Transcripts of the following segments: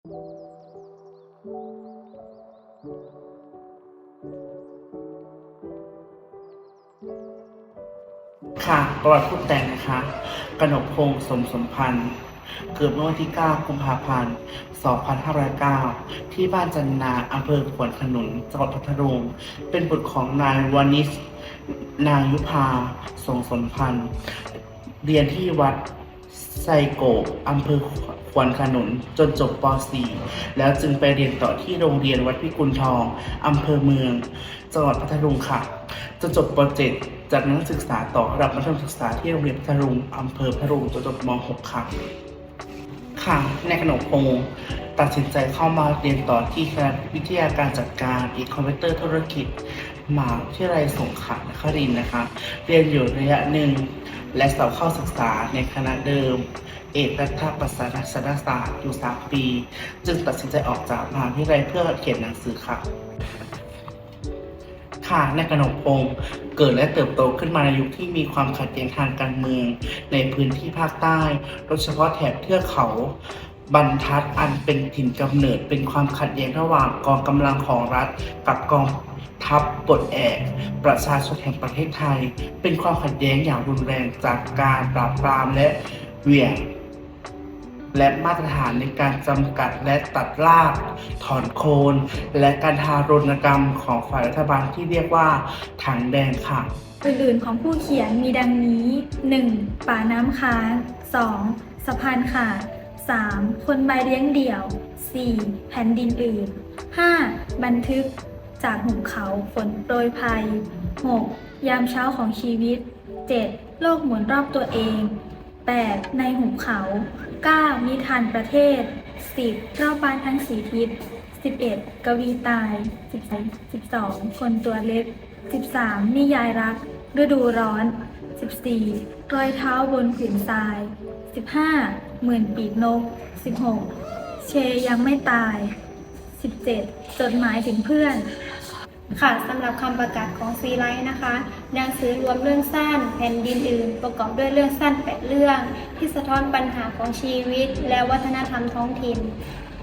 ค่ะประวัติผู้แต่งนะคะ กนกพงศ์สมสมพันธ์ เกิดเมื่อวันที่ 9 กุมภาพันธ์ 2509 ที่บ้านจันนาอำเภอขวนขนุน จังหวัดพัทลุง เป็นบุตรของนายวานิช นางยุพาสงสมพันธ์ เรียนที่วัด ไซโกะอำเภอขวนขนุนจนจบป .4 แล้วจึงไปเรียนต่อที่โรงเรียนวัดพิกุลทองอำเภอเมืองจังหวัดพัทลุงค่ะจนจบป .7 จากนั้นศึกษาต่อระดับมัธยมศึกษาที่โรงเรียนพัทลุงอำเภอพัทลุงจนจบม .6 ค่ะค่ะในขนมพงตัดสินใจเข้ามาเรียนต่อที่คณะวิทยาการจัดการอีคอมพิวเตอร์ธุรกิจมหาวิทยาลัยสงขลานครินทร์นะคะ เรียนอยู่ระยะหนึ่ง และสอบเข้าศึกษาในคณะเดิม เอกรัฐประศาสนศาสตร์อยู่3ปี จึงตัดสินใจออกจากมหาวิทยาลัยเพื่อเขียนหนังสือค่ะ ค่ะในกนกพงศ์เกิดและเติบโตขึ้นมาในยุคที่มีความขัดแย้งทางการเมือง ในพื้นที่ภาคใต้โดยเฉพาะแถบเทือกเขาบรรทัดอันเป็นถิ่นกำเนิดเป็นความขัดแย้งระหว่างกองกำลังของรัฐกับกอง ทัพปลดแอกประชาชนแห่งประเทศไทย เป็นความขัดแย้งอย่างรุนแรงจากการปราบปรามและเหวี่ยงและมาตรฐานในการจำกัดและตัดราก ถอนโคน และการทารุณกรรมของฝ่ายรัฐบาลที่เรียกว่าถังแดงค่ะอื่นๆของผู้เขียนมีดังนี้ 1. ป่าน้ำค้าง 2. สะพานขาด 3. คนใบเลี้ยงเดี่ยว 4. แผ่นดินอื่น 5. บันทึก จากหุบเขาฝนโปรยภัย 6. ยามเช้าของชีวิต 7. โลกหมุนรอบตัวเอง 8. ในหุบเขา 9. นิทานประเทศ 10. รอบบ้านทั้งสีทิศ 11. กวีตาย 12 12คนตัวเล็ก 13. นิยายรัก ฤดูร้อน 14. รอยเท้าบนผืนทราย 15. หมื่นปีกนก 16. เชยังไม่ตาย 17. จดหมายถึงเพื่อน ค่ะสำหรับคำประกาศของซีไลท์นะคะหนังสือรวมเรื่องสั้นแผ่นดินอื่น ประกอบด้วยเรื่องสั้นแปดเรื่อง ที่สะท้อนปัญหาของชีวิต และวัฒนธรรมท้องถิ่น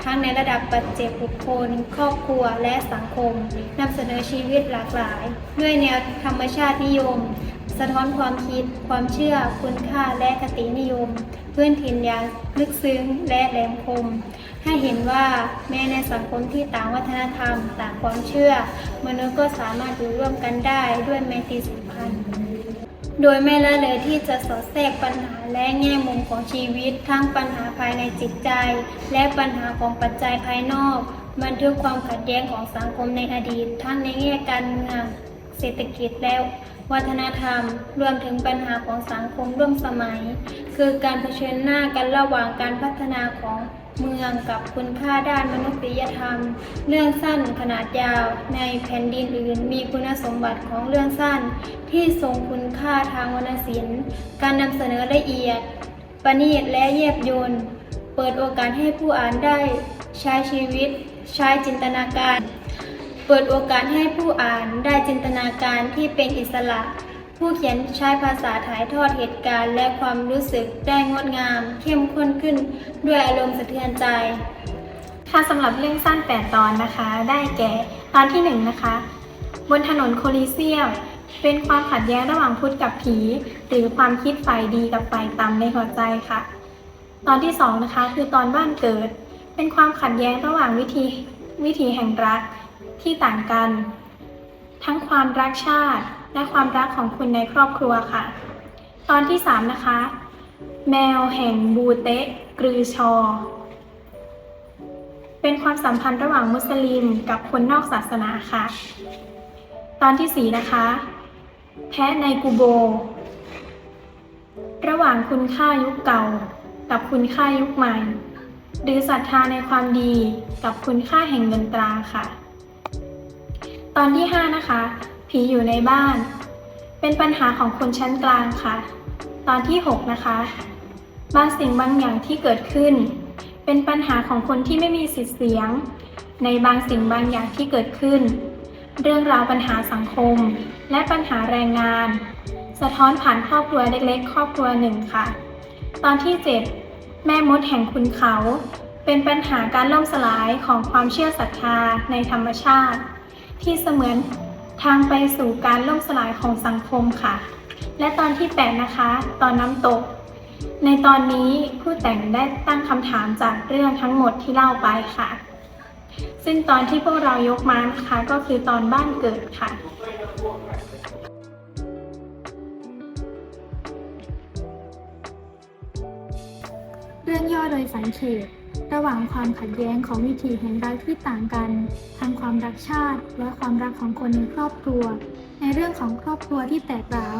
ทั้งในระดับปัจเจกบุคคล ครอบครัวและสังคมนำเสนอชีวิตหลากหลาย ด้วยแนวธรรมชาตินิยม สะท้อนความคิด ความเชื่อ คุณค่าและคตินิยม พื้นถิ่นอย่างลึกซึ้งและแหลมคม ให้เห็นว่าแม้ในสังคมที่ต่างวัฒนธรรม ต่างความเชื่อ มนุษย์ก็สามารถอยู่ร่วมกันได้ด้วยไมตรีสัมพันธ์ โดยไม่ละเลยที่จะสอดแทรกปัญหาและแง่มุมของชีวิต ทั้งปัญหาภายในจิตใจ และปัญหาของปัจจัยภายนอก บันทึกความขัดแย้งของสังคมในอดีต ทั้งในแง่การเมืองเศรษฐกิจและวัฒนธรรม รวมถึงปัญหาของสังคมร่วมสมัย คือการเผชิญหน้ากันระหว่างการพัฒนาของ เมืองกับคุณค่าด้านมนุษยธรรม เรื่องสั้นขนาดยาว ในแผ่นดินอื่น มีคุณสมบัติของเรื่องสั้น ที่ทรงคุณค่าทางวรรณศิลป์ การนำเสนอละเอียด ประณีตและแยบยลเปิดโอกาสให้ผู้อ่านได้ใช้ชีวิต ใช้จินตนาการ เปิดโอกาสให้ผู้อ่านได้จินตนาการที่เป็นอิสระ ผู้เขียนใช้ภาษาถ่ายทอดเหตุการณ์ และความรู้สึกได้งดงาม เข้มข้นขึ้นด้วยอารมณ์สะเทือนใจ ค่ะสำหรับเรื่องสั้น 8 ตอนนะคะ ได้แก่ตอนที่ 1 นะคะ บนถนนโคลิเซียม เป็นความขัดแย้งระหว่างพุทธกับผี หรือความคิดฝ่ายดีกับฝ่ายต่ำในหัวใจค่ะ ตอนที่ 2 นะคะ คือตอนบ้านเกิด เป็นความขัดแย้งระหว่างวิธีวิถีแห่งรักที่ต่างกัน ทั้งความรักชาติ และความรักของคุณในครอบครัวค่ะ ตอนที่ 3 นะคะ แมวแห่งบูเตะกรือชอ เป็นความสัมพันธ์ระหว่างมุสลิมกับคนนอกศาสนาค่ะ ตอนที่ 4 นะคะ แพะในกูโบ ระหว่างคุณค่ายุคเก่า กับคุณค่ายุคใหม่ หรือศรัทธาในความดีกับคุณค่าแห่งเงินตราค่ะ ตอนที่ 5 นะคะ ผีอยู่ในบ้าน เป็นปัญหาของคนชั้นกลางค่ะ ตอนที่ 6 นะคะ บางสิ่งบางอย่างที่เกิดขึ้น เป็นปัญหาของคนที่ไม่มีสิทธิ์เสียง ในบางสิ่งบางอย่างที่เกิดขึ้น เรื่องราวปัญหาสังคม และปัญหาแรงงาน สะท้อนผ่านครอบครัวเล็กๆ ครอบครัวหนึ่งค่ะ ตอนที่ 7 แม่มดแห่งคุณเขา เป็นปัญหาการล่มสลายของความเชื่อศรัทธาในธรรมชาติ ที่เสมือน ทางไปสู่การล่มสลายของสังคมค่ะ และตอนที่ 8 นะคะ ตอนน้ำตก ในตอนนี้ผู้แต่งได้ตั้งคำถามจากเรื่องทั้งหมดที่เล่าไปค่ะ ซึ่งตอนที่พวกเรายกมานะคะก็คือตอนบ้านเกิดค่ะเรื่องย่อโดยสังเขป ระหว่างความขัดแย้งของวิถีแห่งรักที่ต่างกัน ทั้งความรักชาติและความรักของคนในครอบครัว ในเรื่องของครอบครัวที่แตกร้าว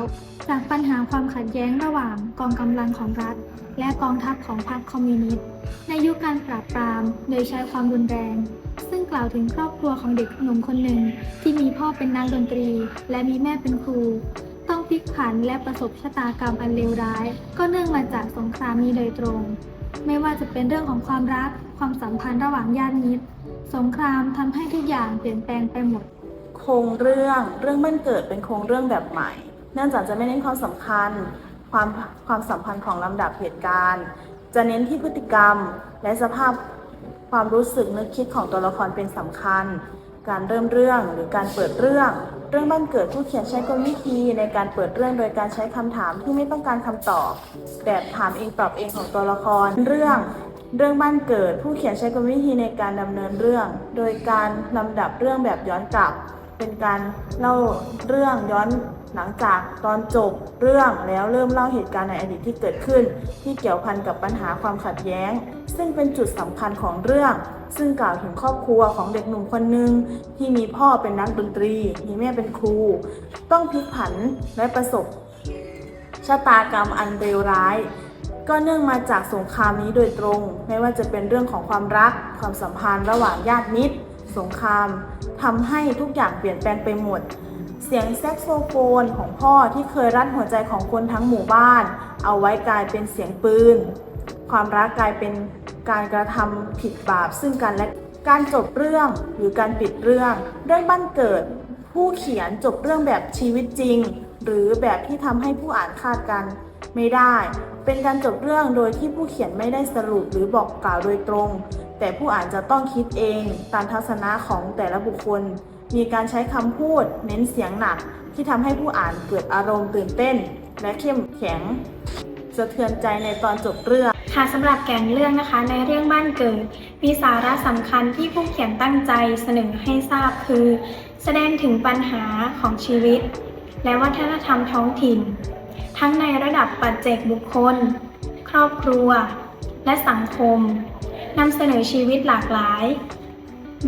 จากปัญหาความขัดแย้งระหว่างกองกำลังของรัฐ และกองทัพของพรรคคอมมิวนิสต์ในยุคการปราบปรามโดยใช้ความรุนแรง ซึ่งกล่าวถึงครอบครัวของเด็กหนุ่มคนหนึ่ง ที่มีพ่อเป็นนักดนตรี และมีแม่เป็นครูต้องพลิกผันและประสบชะตากรรมอันเลวร้าย ก็เนื่องมาจากสงครามนี้โดยตรง ไม่ว่าจะเป็นเรื่องของความรัก ความสัมพันธ์ระหว่างญาติมิตร สงครามทำให้ทุกอย่างเปลี่ยนแปลงไปหมด โครงเรื่องเรื่องบ้านเกิดเป็นโครงเรื่องแบบใหม่ เนื่องจากจะไม่เน้นความสำคัญ ความความสัมพันธ์ของลำดับเหตุการณ์ จะเน้นที่พฤติกรรม และสภาพความรู้สึกนึกคิดของตัวละครเป็นสำคัญ การเริ่มเรื่องหรือการเปิดเรื่อง เรื่องบ้านเกิดผู้เขียนใช้กลวิธีในการเปิดเรื่องโดยการใช้คำถามที่ไม่ต้องการคำตอบ แบบถามเองตอบเองของตัวละคร เรื่องเรื่องบ้านเกิด ผู้เขียนใช้กลวิธีในการดำเนินเรื่อง โดยการลำดับเรื่องแบบย้อนกลับ เป็นการเล่าเรื่องย้อนหลังจากตอนจบเรื่องแล้วเริ่มเล่าเหตุการณ์ในอดีตที่เกิดขึ้น ที่เกี่ยวพันกับปัญหาความขัดแย้ง ซึ่งเป็นจุดสำคัญของเรื่อง ซึ่งกล่าวถึงครอบครัวของเด็กหนุ่มคนหนึ่งที่มีพ่อเป็นนักดนตรี มีแม่เป็นครู ต้องพลิกผันและประสบชะตากรรมอันเลวร้าย ก็เนื่องมาจากสงครามนี้โดยตรง ไม่ว่าจะเป็นเรื่องของความรัก ความสัมพันธ์ระหว่างญาติมิตร สงครามทำให้ทุกอย่างเปลี่ยนแปลงไปหมดเสียงแซกโซโฟนของพ่อที่เคยรัดหัวใจของคนทั้งหมู่บ้าน เอาไว้กลายเป็นเสียงปืน ความรักกลายเป็น การกระทำผิดบาปซึ่งกันและการจบเรื่องหรือการปิดเรื่อง เรื่องบ้านเกิด ผู้เขียนจบเรื่องแบบชีวิตจริง หรือแบบที่ทำให้ผู้อ่านคาดกันไม่ได้ เป็นการจบเรื่องโดยที่ผู้เขียนไม่ได้สรุปหรือบอกกล่าวโดยตรง แต่ผู้อ่านจะต้องคิดเองตามทัศนะของแต่ละบุคคล มีการใช้คำพูด เน้นเสียงหนัก ที่ทำให้ผู้อ่านเกิดอารมณ์ตื่นเต้น และเข้มแข็งสะเทือนใจในตอนจบเรื่อง ค่ะสำหรับแก่นเรื่องนะคะ ในเรื่องบ้านเกิด มีสาระสำคัญที่ผู้เขียนตั้งใจเสนอให้ทราบคือ แสดงถึงปัญหาของชีวิต และวัฒนธรรมท้องถิ่น ทั้งในระดับปัจเจกบุคคล ครอบครัว และสังคมนำเสนอชีวิตหลากหลาย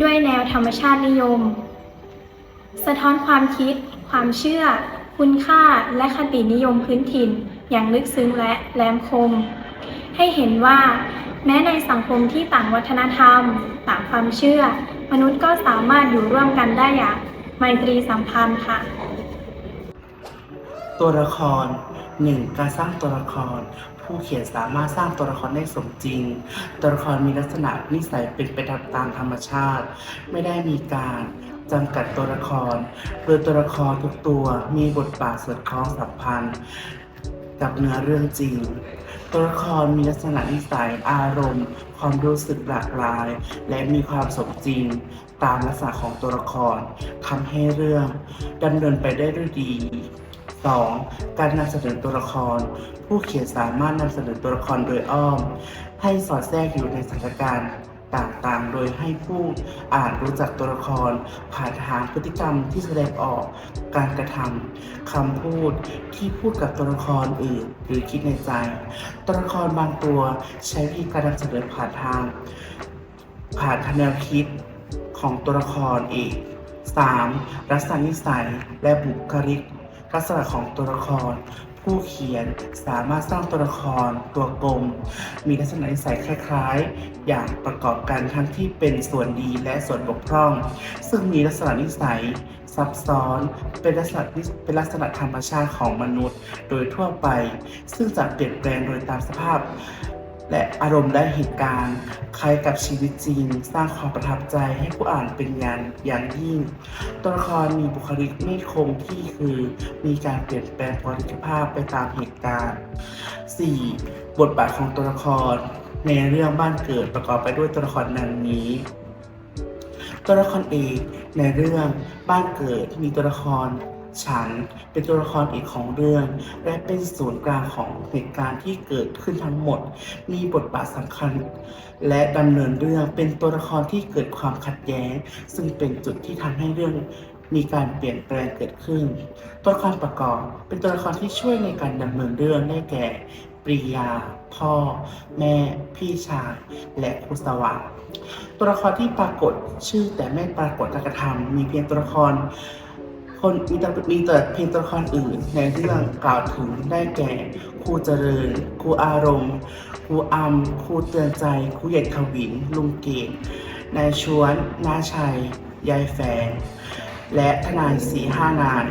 ด้วยแนวธรรมชาตินิยม สะท้อนความคิด ความเชื่อ คุณค่าและคตินิยมพื้นถิ่น อย่างลึกซึ้งและแหลมคม ให้เห็นว่า แม้ในสังคมที่ต่างวัฒนธรรม ต่างความเชื่อ มนุษย์ก็สามารถอยู่ร่วมกันได้อย่างไมตรีสัมพันธ์ค่ะ ตัวละคร 1. การสร้างตัวละคร ผู้เขียนสามารถสร้างตัวละครได้สมจริง ตัวละครมีลักษณะนิสัยเป็นไปตามธรรมชาติ ไม่ได้มีการจำกัดตัวละคร โดยตัวละครทุกตัวมีบทบาทสอดคล้องสัมพันธ์ กับเนื้อเรื่องจริง ตัวละครมีลักษณะนิสัยอารมณ์ ความรู้สึกหลากหลาย และมีความสมจริง ตามลักษณะของตัวละครทำให้เรื่องดำเนินไปได้ด้วยดี 2. การนำเสนอตัวละคร ผู้เขียนสามารถนำเสนอตัวละครโดยอ้อม ให้สอดแทรกอยู่ในสถานการณ์ ต่างๆ โดยให้ผู้อ่านรู้จักตัวละคร ผ่านทางพฤติกรรมที่แสดงออก การกระทำคำพูดที่พูดกับตัวละครอื่น หรือคิดในใจ ตัวละครบางตัวใช้วิธีการนำเสนอผ่านทาง ผ่านทางแนวคิดของตัวละครอีก 3. ลักษณะนิสัยและบุคลิกลักษณะของตัวละคร ผู้เขียนสามารถสร้างตัวละครตัวกลม มีลักษณะนิสัยคล้ายๆ อย่างประกอบกันทั้งที่เป็นส่วนดีและส่วนบกพร่อง ซึ่งมีลักษณะนิสัยซับซ้อน เป็นลักษณะเป็นลักษณะธรรมชาติของมนุษย์ โดยทั่วไป ซึ่งจะเปลี่ยนแปลงโดยตามสภาพ และอารมณ์และเหตุการณ์ คล้ายกับชีวิตจริง สร้างความประทับใจให้ผู้อ่านเป็นอย่างอย่างยิ่ง ตัวละครมีบุคลิกไม่คงที่คือ มีการเปลี่ยนแปลงปริภาพไปตามเหตุการณ์ 4. บทบาทของตัวละคร ในเรื่องบ้านเกิดประกอบไปด้วยตัวละครดังนี้ตัวละครเอกในเรื่องบ้านเกิดมีตัวละคร ฉันเป็นตัวละครเอกของเรื่อง และเป็นศูนย์กลางของเหตุการณ์ที่เกิดขึ้นทั้งหมด มีบทบาทสำคัญ และดำเนินเรื่องเป็นตัวละครที่เกิดความขัดแย้ง ซึ่งเป็นจุดที่ทำให้เรื่องมีการเปลี่ยนแปลงเกิดขึ้น ตัวละครประกอบเป็นตัวละครที่ช่วยในการดำเนินเรื่องได้แก่ปริยา พ่อ แม่ พี่ชาย และครูสวัสดิตัวละครที่ปรากฏชื่อแต่ไม่ปรากฏการกระทำมีเพียงตัวละคร คนมีแต่มีแต่เพียงตัวละครอื่นในเรื่องกล่าวถึงได้แก่ครูเจริญครูอารมณ์ครูอัมครูเตือนใจครูเหย็ดขวินลุงเกตนายชวนน้าชัย ยายแฟนและทนายสีห้างาน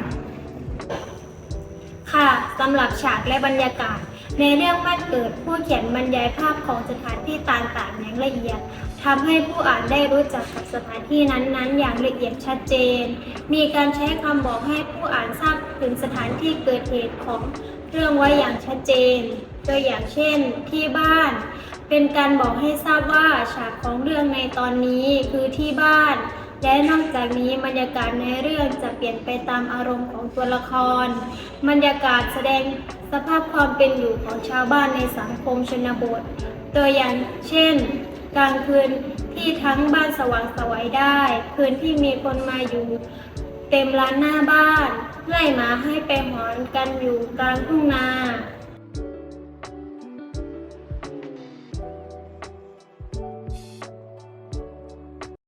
ค่ะสำหรับฉากและบรรยากาศ ในเรื่องบ้านเกิดผู้เขียนบรรยายภาพของสถานที่ต่างๆอย่างละเอียด ทำให้ผู้อ่านได้รู้จักกับสถานที่นั้นๆ อย่างละเอียดชัดเจน มีการใช้คำบอกให้ผู้อ่านทราบถึงสถานที่เกิดเหตุของเรื่องไว้อย่างชัดเจน ตัวอย่างเช่น ที่บ้าน เป็นการบอกให้ทราบว่าฉากของเรื่องในตอนนี้คือที่บ้าน และนอกจากนี้บรรยากาศในเรื่องจะเปลี่ยนไปตามอารมณ์ของตัวละคร บรรยากาศแสดงสภาพความเป็นอยู่ของชาวบ้านในสังคมชนบท ตัวอย่างเช่น กลางคืนที่ทั้งบ้านสว่างสวัยได้ คืนที่มีคนมาอยู่ เต็มร้านหน้าบ้านไล่หมาให้ไปหอนกันอยู่กลางทุ่งนา